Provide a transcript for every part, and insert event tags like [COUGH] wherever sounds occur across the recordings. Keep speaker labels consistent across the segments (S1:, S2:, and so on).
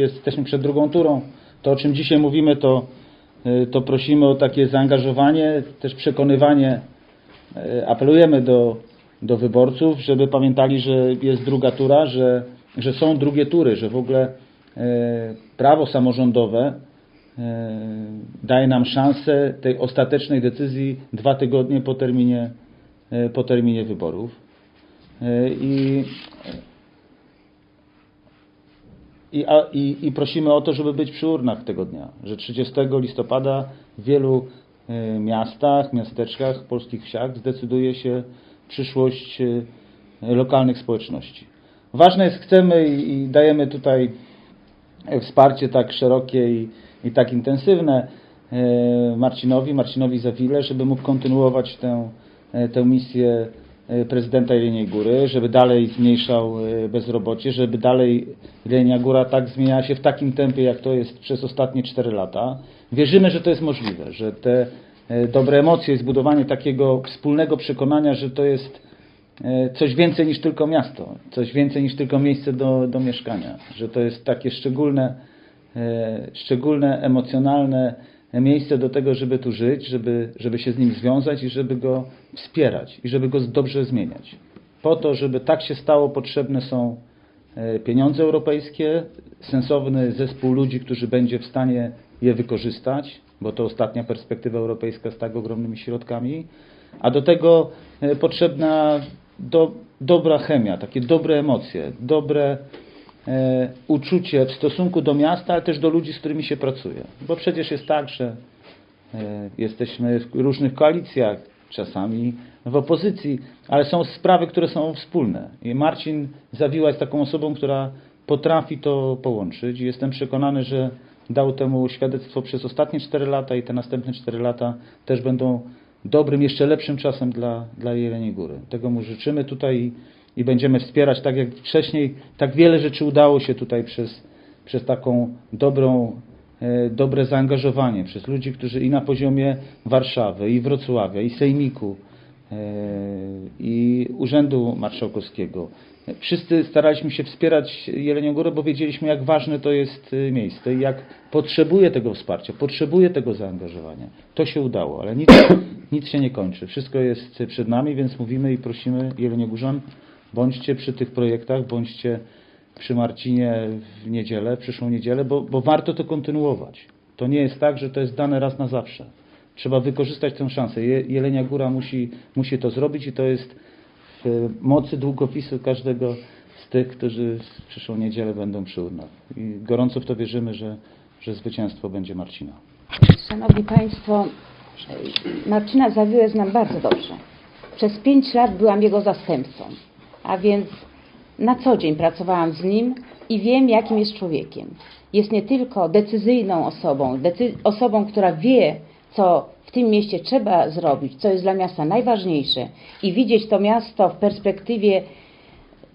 S1: jesteśmy przed drugą turą. To, o czym dzisiaj mówimy, to, y, to prosimy o takie zaangażowanie, też przekonywanie. y, Apelujemy do, do wyborców, żeby pamiętali, że jest druga tura, że, że są drugie tury, że w ogóle y, prawo samorządowe daje nam szansę tej ostatecznej decyzji dwa tygodnie po terminie, po terminie wyborów. I i, a, i, I prosimy o to, żeby być przy urnach tego dnia, że 30 listopada w wielu e, miastach, miasteczkach, polskich wsiach zdecyduje się przyszłość e, lokalnych społeczności. Ważne jest, chcemy i, i dajemy tutaj e, wsparcie tak szerokie i, i tak intensywne e, Marcinowi, Marcinowi Zawile, żeby mógł kontynuować tę, e, tę misję prezydenta Jeleniej Góry, żeby dalej zmniejszał e, bezrobocie, żeby dalej Jelenia Góra tak zmieniała się w takim tempie, jak to jest przez ostatnie 4 lata. Wierzymy, że to jest możliwe, że te e, dobre emocje, zbudowanie takiego wspólnego przekonania, że to jest e, coś więcej niż tylko miasto, coś więcej niż tylko miejsce do, do mieszkania, że to jest takie szczególne, e, szczególne, emocjonalne miejsce do tego, żeby tu żyć, żeby, żeby się z nim związać i żeby go wspierać i żeby go dobrze zmieniać. Po to, żeby tak się stało, potrzebne są e, pieniądze europejskie, sensowny zespół ludzi, którzy będzie w stanie je wykorzystać, bo to ostatnia perspektywa europejska z tak ogromnymi środkami, a do tego e, potrzebna do, dobra chemia, takie dobre emocje, dobre uczucie w stosunku do miasta, ale też do ludzi, z którymi się pracuje. Bo przecież jest tak, że e, jesteśmy w różnych koalicjach, czasami w opozycji, ale są sprawy, które są wspólne. I Marcin Zawiła jest taką osobą, która potrafi to połączyć i jestem przekonany, że dał temu świadectwo przez ostatnie 4 lata i te następne 4 lata też będą dobrym, jeszcze lepszym czasem dla, dla Jeleniej Góry. Tego mu życzymy tutaj i, będziemy wspierać, tak jak wcześniej, tak wiele rzeczy udało się tutaj przez, przez taką dobrą, e, dobre zaangażowanie, przez ludzi, którzy i na poziomie Warszawy, i Wrocławia, i Sejmiku, e, i Urzędu Marszałkowskiego. Wszyscy staraliśmy się wspierać Jelenią Górę, bo wiedzieliśmy, jak ważne to jest e, miejsce i jak potrzebuje tego wsparcia, potrzebuje tego zaangażowania. To się udało, ale nic, [COUGHS] nic się nie kończy. Wszystko jest przed nami, więc mówimy i prosimy Jeleniogórzan, bądźcie przy tych projektach, bądźcie przy Marcinie w niedzielę, przyszłą niedzielę, bo, bo warto to kontynuować. To nie jest tak, że to jest dane raz na zawsze. Trzeba wykorzystać tę szansę. Je- Jelenia Góra musi, musi to zrobić i to jest w mocy długopisu każdego z tych, którzy w przyszłą niedzielę będą przy urnach. I gorąco w to wierzymy, że, że zwycięstwo będzie Marcina.
S2: Szanowni Państwo, Marcina Zawiłę znam bardzo dobrze. Przez pięć lat byłam jego zastępcą, a więc na co dzień pracowałam z nim i wiem, jakim jest człowiekiem. Jest nie tylko decyzyjną osobą, decy osobą, która wie, co w tym mieście trzeba zrobić, co jest dla miasta najważniejsze i widzieć to miasto w perspektywie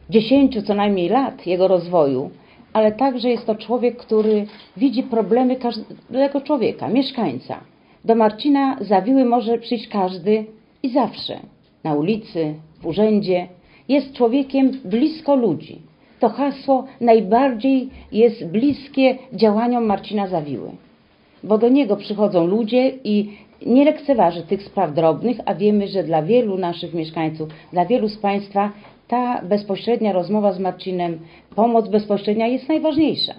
S2: dziesięciu co najmniej lat jego rozwoju, ale także jest to człowiek, który widzi problemy każdego człowieka, mieszkańca. Do Marcina Zawiły może przyjść każdy i zawsze. Na ulicy, w urzędzie. Jest człowiekiem blisko ludzi. To hasło najbardziej jest bliskie działaniom Marcina Zawiły. Bo do niego przychodzą ludzie i nie lekceważy tych spraw drobnych, a wiemy, że dla wielu naszych mieszkańców, dla wielu z Państwa ta bezpośrednia rozmowa z Marcinem, pomoc bezpośrednia jest najważniejsza.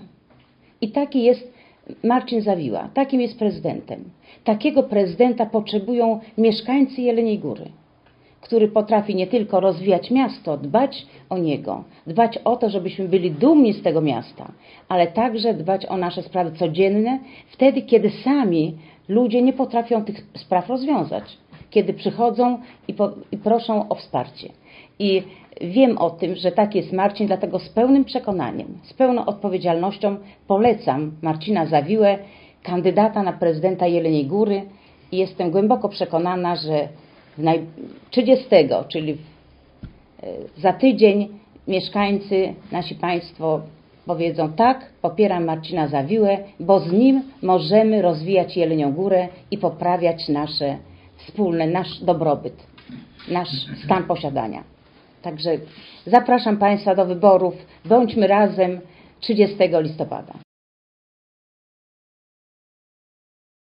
S2: I taki jest Marcin Zawiła, takim jest prezydentem. Takiego prezydenta potrzebują mieszkańcy Jeleniej Góry, który potrafi nie tylko rozwijać miasto, dbać o niego, dbać o to, żebyśmy byli dumni z tego miasta, ale także dbać o nasze sprawy codzienne, wtedy, kiedy sami ludzie nie potrafią tych spraw rozwiązać, kiedy przychodzą i, po, i proszą o wsparcie. I wiem o tym, że tak jest Marcin, dlatego z pełnym przekonaniem, z pełną odpowiedzialnością polecam Marcina Zawiłę, kandydata na prezydenta Jeleniej Góry i jestem głęboko przekonana, że. 30, czyli e, za tydzień mieszkańcy, nasi Państwo powiedzą tak, popieram Marcina Zawiłę, bo z nim możemy rozwijać Jelenią Górę i poprawiać nasze wspólne, nasz dobrobyt, nasz stan posiadania. Także zapraszam Państwa do wyborów. Bądźmy razem 30 listopada.